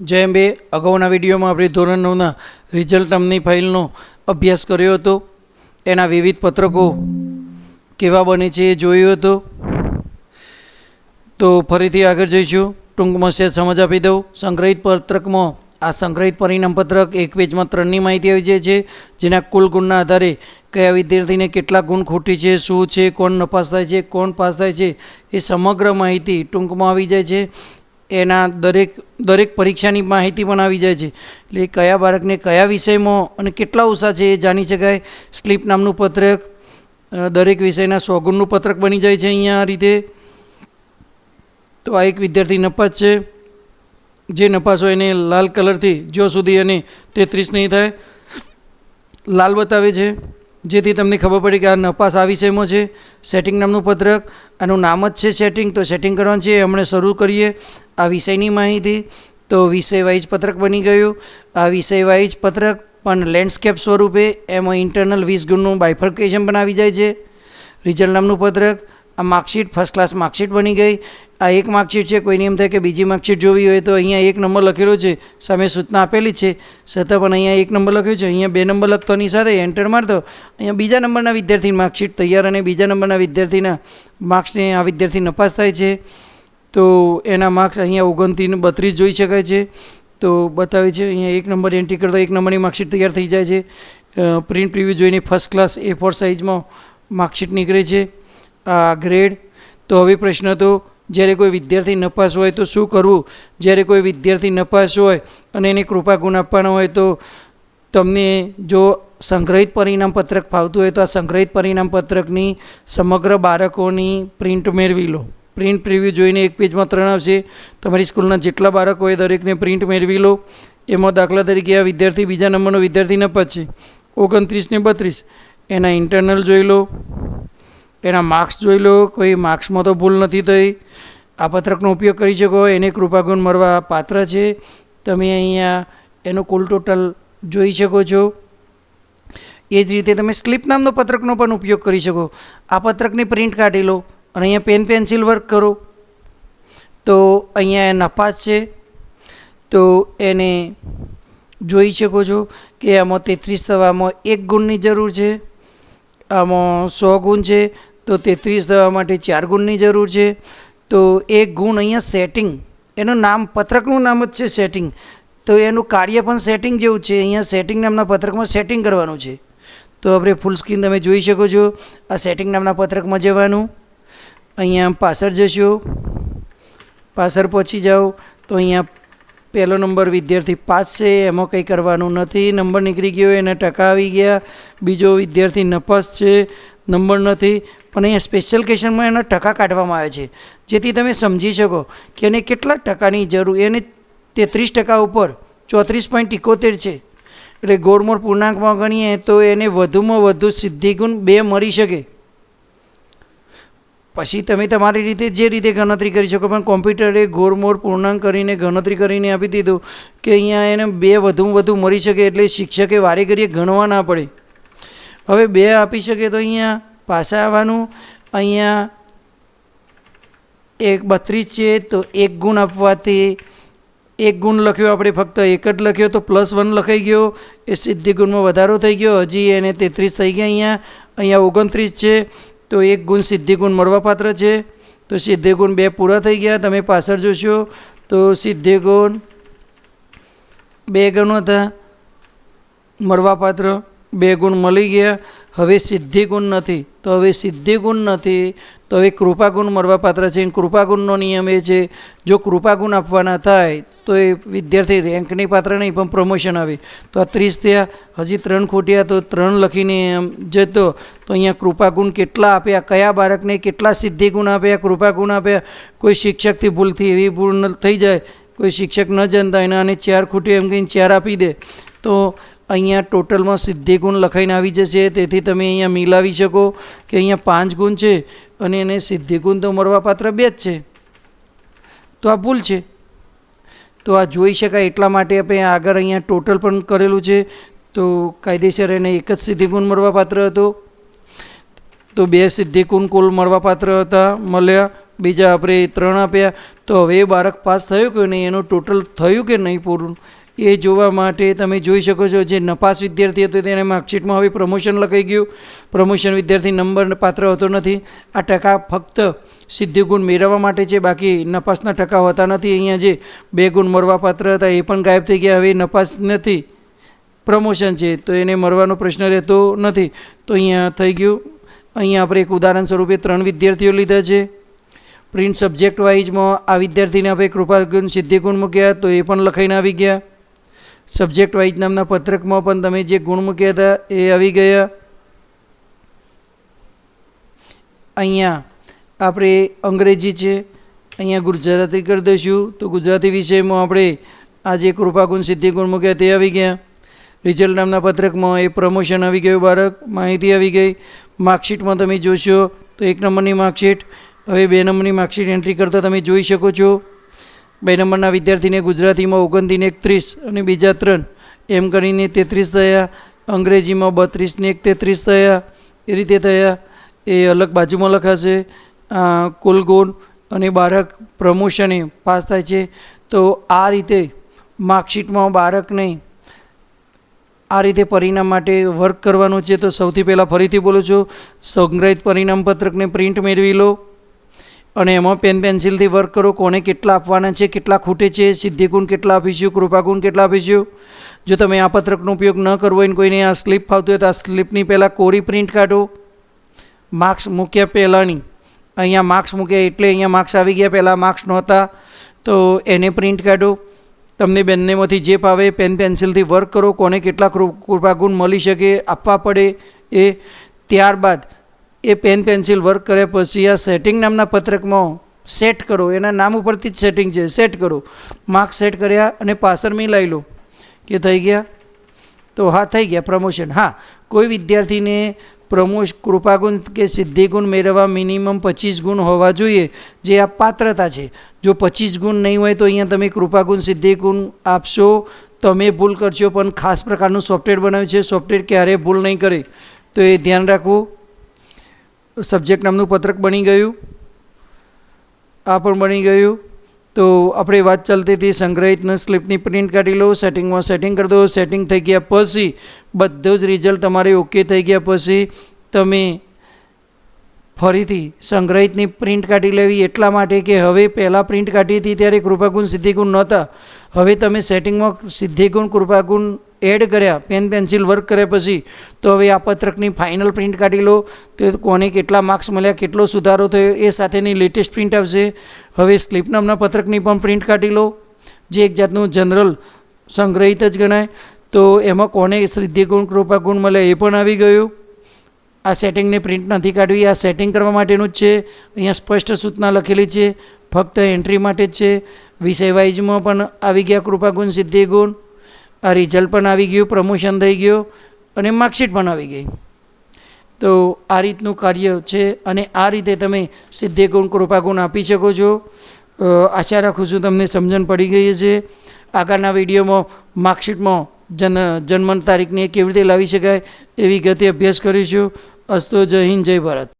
જય બે અગાઉના વિડીયોમાં આપણે ધોરણ નવના રિઝલ્ટ નામની ફાઇલનો અભ્યાસ કર્યો હતો. એના વિવિધ પત્રકો કેવા બને છે એ જોયું હતું. તો ફરીથી આગળ જઈશું. ટૂંકમાં છે સમજ આપી દઉં. સંગ્રહિત પત્રકમાં આ સંગ્રહિત પરિણામ પત્રક એક પેજમાં ત્રણની માહિતી આવી જાય છે, જેના કુલ ગુણના આધારે કયા વિદ્યાર્થીને કેટલા ગુણ ખોટી છે, શું છે, કોણ નપાસ થાય છે, કોણ પાસ થાય છે, એ સમગ્ર માહિતી ટૂંકમાં આવી જાય છે. એના દરેક દરેક પરીક્ષાની માહિતી પણ આવી જાય છે. એટલે કયા બાળકને કયા વિષયમાં અને કેટલા ઓછા છે એ જાણી શકાય. સ્લીપ નામનું પત્રક દરેક વિષયના સોગુણનું પત્રક બની જાય છે અહીંયા આ રીતે. તો આ એક વિદ્યાર્થી નપાસ છે. જે નપાસ હોય એને લાલ કલરથી જો સુધી અને તેત્રીસ નહીં થાય, લાલ બતાવે છે. જેથી તમને ખબર પડી કે આ નપાસ આ વિષયમાં છે. સેટિંગ નામનું પત્રક, આનું નામ જ છે સેટિંગ તો સેટિંગ કરવાનું છે, હમણાં શરૂ કરીએ આ વિષયની માહિતી. તો વિષય વાઇઝ પત્રક બની ગયું. આ વિષય પત્રક પણ લેન્ડસ્કેપ સ્વરૂપે એમાં ઇન્ટરનલ વીસ ગુણનું બાયફર્કેશન પણ આવી જાય છે. રિઝલ્ટ નામનું પત્રક આ માર્કશીટ ફર્સ્ટ ક્લાસ માર્કશીટ બની ગઈ. આ એક માર્કશીટ છે, કોઈને એમ થાય કે બીજી માર્કશીટ જોવી હોય તો અહીંયા એક નંબર લખેલો છે. સામે સૂચના આપેલી છે. છતાં પણ અહીંયા એક નંબર લખ્યો છે. અહીંયા બે નંબર લખતોની સાથે એન્ટર મારતો. અહીંયા બીજા નંબરના વિદ્યાર્થી માર્કશીટ તૈયાર અને બીજા નંબરના વિદ્યાર્થીના માર્ક્સને આ વિદ્યાર્થી નપાસ થાય છે. તો એના માર્ક્સ અહીંયા ઓગણત્રીસ, બત્રીસ જોઈ શકાય છે. તો બતાવે છે, અહીંયા એક નંબર એન્ટ્રી કરતો એક નંબરની માર્કશીટ તૈયાર થઈ જાય છે. પ્રિન્ટ પ્રિવ્યૂ જોઈને ફર્સ્ટ ક્લાસ એ ફોર સાઇઝમાં માર્કશીટ નીકળે છે. ગ્રેડ તો હવે પ્રશ્ન હતો, જ્યારે કોઈ વિદ્યાર્થી નપાસ હોય તો શું કરવું? જ્યારે કોઈ વિદ્યાર્થી નપાસ હોય અને એને કૃપા ગુણ આપવાનો હોય તો તમને જો સંગ્રહિત પરિણામ પત્રક ફાવતું હોય તો આ સંગ્રહિત પરિણામ પત્રકની સમગ્ર બાળકોની પ્રિન્ટ મેળવી લો. પ્રિન્ટ પ્રિવ્યૂ જોઈને એક પેજમાં ત્રણ આવશે. તમારી સ્કૂલના જેટલા બાળકો હોય દરેકને પ્રિન્ટ મેળવી લો. એમાં દાખલા તરીકે આ વિદ્યાર્થી બીજા નંબરનો વિદ્યાર્થી નપાસ છે. ઓગણત્રીસ ને બત્રીસ. એના ઇન્ટરનલ જોઈ લો. એના માર્ક્સ જોઈ લો, કોઈ માર્ક્સમાં તો ભૂલ નથી થઈ. આ પત્રકનો ઉપયોગ કરી શકો, એને કૃપાગુણ મળવા પાત્ર છે. તમે અહીંયા એનો કુલ ટોટલ જોઈ શકો છો. એ જ રીતે તમે સ્લીપ નામનો પત્રકનો પણ ઉપયોગ કરી શકો. આ પત્રકની પ્રિન્ટ કાઢી લો અને અહીંયા પેન પેન્સિલ વર્ક કરો. તો અહીંયા નપાસ છે. તો એને જોઈ શકો છો કે આમાં તેત્રીસ થવામાં એક ગુણની જરૂર છે. આમાં સો ગુણ છે. તો તેત્રીસ થવા માટે ચાર ગુણની જરૂર છે. તો એક ગુણ અહીંયા સેટિંગ એનું નામ, પત્રકનું નામ જ છે સેટિંગ તો એનું કાર્ય પણ સેટિંગ જેવું છે. અહીંયા સેટિંગ નામના પત્રકમાં સેટિંગ કરવાનું છે. તો આપણે ફૂલ સ્ક્રીન તમે જોઈ શકો છો. આ સેટિંગ નામના પત્રકમાં જવાનું. અહીંયા પાછળ જશો. પાછળ પહોંચી જાઓ. તો અહીંયા પહેલો નંબર વિદ્યાર્થી પાસ છે. એમાં કંઈ કરવાનું નથી. નંબર નીકળી ગયો, એને ટકા આવી ગયા. બીજો વિદ્યાર્થી નપાસ છે. નંબર નથી. પણ અહીંયા સ્પેશિયલ કેશનમાં એના ટકા કાઢવામાં આવે છે. જેથી તમે સમજી શકો કે એને કેટલા ટકાની જરૂર, એને તેત્રીસ ટકા ઉપર ચોત્રીસ પોઈન્ટ ઇકોતેર છે. એટલે ગોળમોળ પૂર્ણાંકમાં ગણીએ તો એને વધુમાં વધુ સિદ્ધિગુણ બે મળી શકે. પછી તમે તમારી રીતે જે રીતે ગણતરી કરી શકો, પણ કોમ્પ્યુટરે ગોળમોળ પૂર્ણાંક કરીને ગણતરી કરીને આપી દીધું કે અહીંયા એને બે વધુમાં વધુ મળી શકે એટલે શિક્ષકે વારે ઘડીએ ગણવા ના પડે. હવે બે આપી શકે તો અહીંયા પાછા આવવાનું. અહીંયા એક બત્રીસ છે, તો એક ગુણ આપવાથી એક ગુણ લખ્યો, આપણે ફક્ત એક જ લખ્યો, તો પ્લસ વન લખાઈ ગયો. એ સિદ્ધિ ગુણમાં વધારો થઈ ગયો. હજી એને તેત્રીસ થઈ ગયા અહીંયા. અહીંયા ઓગણત્રીસ છે, તો એક ગુણ સિદ્ધિ ગુણ મળવાપાત્ર છે. તો સિદ્ધિ ગુણ બે પૂરા થઈ ગયા. તમે પાછળ જોશો, તો સિદ્ધિ ગુણ બે ગણો હતા. મળવાપાત્ર બે ગુણ મળી ગયા. હવે સિદ્ધિગુણ નથી, તો હવે સિદ્ધિગુણ નથી. તો હવે કૃપાગુણ મળવાપાત્ર છે. કૃપાગુણનો નિયમ એ છે, જો કૃપાગુણ આપવાના થાય, તો એ વિદ્યાર્થી રેન્કની પાત્ર નહીં, પણ પ્રમોશન આવે. તો આ ત્રીસ થયા, હજી ત્રણ ખોટ્યા, તો ત્રણ લખીને એમ જતો. તો અહીંયા કૃપાગુણ કેટલા આપ્યા, કયા બાળકને કેટલા સિદ્ધિગુણ આપ્યા, કૃપાગુણ આપ્યા. કોઈ શિક્ષકથી ભૂલથી એવી ભૂલ થઈ જાય, કોઈ શિક્ષક ન જાણતા એના અને ચાર ખૂટી એમ કહીને ચાર આપી દે. તો અહીંયા ટોટલમાં સિદ્ધિ ગુણ લખાઈને આવી જશે. તેથી તમે અહીંયા મિલાવી શકો કે અહીંયા પાંચ ગુણ છે અને એને સિદ્ધિ ગુણ તો મળવાપાત્ર બે જ છે. તો આ ભૂલ છે. તો આ જોઈ શકાય એટલા માટે આપણે આગળ અહીંયા ટોટલ પણ કરેલું છે. તો કાયદેસર એને એક જ સિદ્ધિગુણ મળવાપાત્ર હતો. તો બે સિદ્ધિ ગુણ કુલ મળવાપાત્ર હતા, મળ્યા. બીજા આપણે ત્રણ આપ્યા. તો હવે બાળક પાસ થયો કે નહીં? એનું ટોટલ થયું કે નહીં પૂરું? એ જોવા માટે તમે જોઈ શકો છો જે નપાસ વિદ્યાર્થી હતો તેને માર્કશીટમાં હવે પ્રમોશન લખાઈ ગયું. પ્રમોશન વિદ્યાર્થી નંબર પાત્ર હોતો નથી. આ ટકા ફક્ત સિદ્ધિ ગુણ મેળવવા માટે છે, બાકી નપાસના ટકા હોતા નથી. અહીંયા જે બે ગુણ મળવા પાત્ર હતા એ પણ ગાયબ થઈ ગયા. હવે નપાસ નથી. પ્રમોશન છે, તો એને મળવાનો પ્રશ્ન રહેતો નથી. તો અહીંયા થઈ ગયું. અહીંયા આપણે એક ઉદાહરણ સ્વરૂપે ત્રણ વિદ્યાર્થીઓ લીધા છે. પ્રિન્ટ સબ્જેક્ટ વાઇઝમાં આ વિદ્યાર્થીને આપણે કૃપાગુણ સિદ્ધિગુણ મૂક્યા, તો એ પણ લખાઈને આવી ગયા. સબ્જેક્ટ વાઇઝ નામના પત્રકમાં પણ તમે જે ગુણ મૂક્યા હતા એ આવી ગયા. અહીંયા આપણે અંગ્રેજી છે, અહીંયા ગુજરાતી કરી દઈશું. તો ગુજરાતી વિષયમાં આપણે આ જે કૃપાગુણ, સિદ્ધિગુણ મૂક્યા તે આવી ગયા. રિઝલ્ટ નામના પત્રકમાં એ પ્રમોશન આવી ગયું, બાળક. માહિતી આવી ગઈ. માર્કશીટમાં તમે જોશો તો એક નંબરની માર્કશીટ, હવે બે નંબરની માર્કશીટ એન્ટ્રી કરતાં તમે જોઈ શકો છો. બે નંબરના વિદ્યાર્થીને ગુજરાતીમાં ઓગણતીને એકત્રીસ અને બીજા ત્રણ. એમ કરીને તેત્રીસ થયા, અંગ્રેજીમાં બત્રીસને એક તેત્રીસ થયા, એ રીતે થયા. એ અલગ બાજુમાં લખાશે આ કુલ ગુણ અને બાળક પ્રમોશને પાસ થાય છે. તો આ રીતે માર્કશીટમાં બાળકને આ રીતે પરિણામ માટે વર્ક કરવાનું છે. તો સૌથી પહેલાં ફરીથી બોલું છું, સંગ્રહિત પરિણામ પત્રકને પ્રિન્ટ મેળવી લો. અને એમાં પેન પેન્સિલથી વર્ક કરો, કોને કેટલા આપવાના છે, કેટલા ખૂટે છે, સિદ્ધિગુણ કેટલા આપીશું કૃપાગુણ કેટલા આપીશું જો તમે આ પત્રકનો ઉપયોગ ન કરવો હોય કોઈને આ સ્લીપ ફાવતું હોય તો આ સ્લીપની પહેલાં કોરી પ્રિન્ટ કાઢો. માર્ક્સ મૂક્યા પહેલાંની. અહીંયા માર્ક્સ મૂક્યા એટલે અહીંયા માર્ક્સ આવી ગયા, પહેલાં માર્ક્સ નહોતા. તો એને પ્રિન્ટ કાઢો. તમને બંનેમાંથી જે પાવે પેન પેન્સિલથી વર્ક કરો, કોને કેટલા કૃપાગુણ મળી શકે, આપવા પડે એ. ત્યારબાદ એ પેન પેન્સિલ વર્ક કર્યા પછી આ સેટિંગ નામના પત્રકમાં સેટ કરો. એના નામ ઉપરથી જ સેટિંગ છે. સેટ કરો. માર્ક સેટ કર્યા અને પાછળ મિલાવી લો. કે થઈ ગયા? તો હા, થઈ ગયા. પ્રમોશન હા, કોઈ વિદ્યાર્થીને પ્રમોશ, કૃપાગુણ કે સિદ્ધિગુણ મેળવવા મિનિમમ પચીસ ગુણ હોવા જોઈએ, જે આ પાત્રતા છે. જો પચીસ ગુણ નહીં હોય તો અહીંયા તમે કૃપાગુણ, સિદ્ધિગુણ આપશો. તમે ભૂલ કરશો, પણ ખાસ પ્રકારનું સોફ્ટવેર બનાવ્યું છે. સોફ્ટવેર ક્યારેય ભૂલ નહીં કરે. તો એ ધ્યાન રાખવું. સબ્જેક્ટ નામનું પત્રક બની ગયું. આ પણ બની ગયું. તો આપણે વાત ચાલતી હતી, સંગ્રહિતના સ્લિપની પ્રિન્ટ કાઢી લો સેટિંગમાં સેટિંગ કરી દો સેટિંગ થઈ ગયા પછી બધું જ રિઝલ્ટ તમારે ઓકે થઈ ગયા પછી તમે ફરીથી સંગ્રહિતની પ્રિન્ટ કાઢી લેવી એટલા માટે કે હવે પહેલાં પ્રિન્ટ કાઢી હતી ત્યારે કૃપાગુણ સિદ્ધિગુણ નહોતા. હવે તમે સેટિંગમાં સિદ્ધિગુણ, કૃપાગુણ એડ કર્યા, પેન પેન્સિલ વર્ક કર્યા પછી, તો હવે આ પત્રકની ફાઇનલ પ્રિન્ટ કાઢી લો, તો કોને કેટલા માર્ક્સ મળ્યા, કેટલો સુધારો થયો, એ સાથેની લેટેસ્ટ પ્રિન્ટ આવશે. હવે સ્લીપ નામના પત્રકની પણ પ્રિન્ટ કાઢી લો, જે એક જાતનું જનરલ સંગ્રહિત જ ગણાય. તો એમાં કોને સિદ્ધિગુણ, કૃપાગુણ મળે એ પણ આવી ગયું. આ સેટિંગને પ્રિન્ટ નથી કાઢવી, આ સેટિંગ કરવા માટેનું જ છે. અહીંયા સ્પષ્ટ સૂચના લખેલી છે, ફક્ત એન્ટ્રી માટે જ છે. વિષય વાઇઝમાં પણ આવી ગયા કૃપાગુણ, સિદ્ધિગુણ. આ રિઝલ્ટ પણ આવી ગયું પ્રમોશન થઈ ગયું અને માર્કશીટ પણ આવી ગઈ. તો આ રીતનું કાર્ય છે અને આ રીતે તમે સિદ્ધિગુણ કૃપાગુણ આપી શકો છો. આશા રાખું છું તમને સમજણ પડી ગઈ છે આગળના વિડીયોમાં માર્કશીટમાં જન, જન્મ તારીખને કેવી રીતે લાવી શકાય એ વિગતે અભ્યાસ કરીશું. અસ્તો જય હિન્દ, જય ભારત.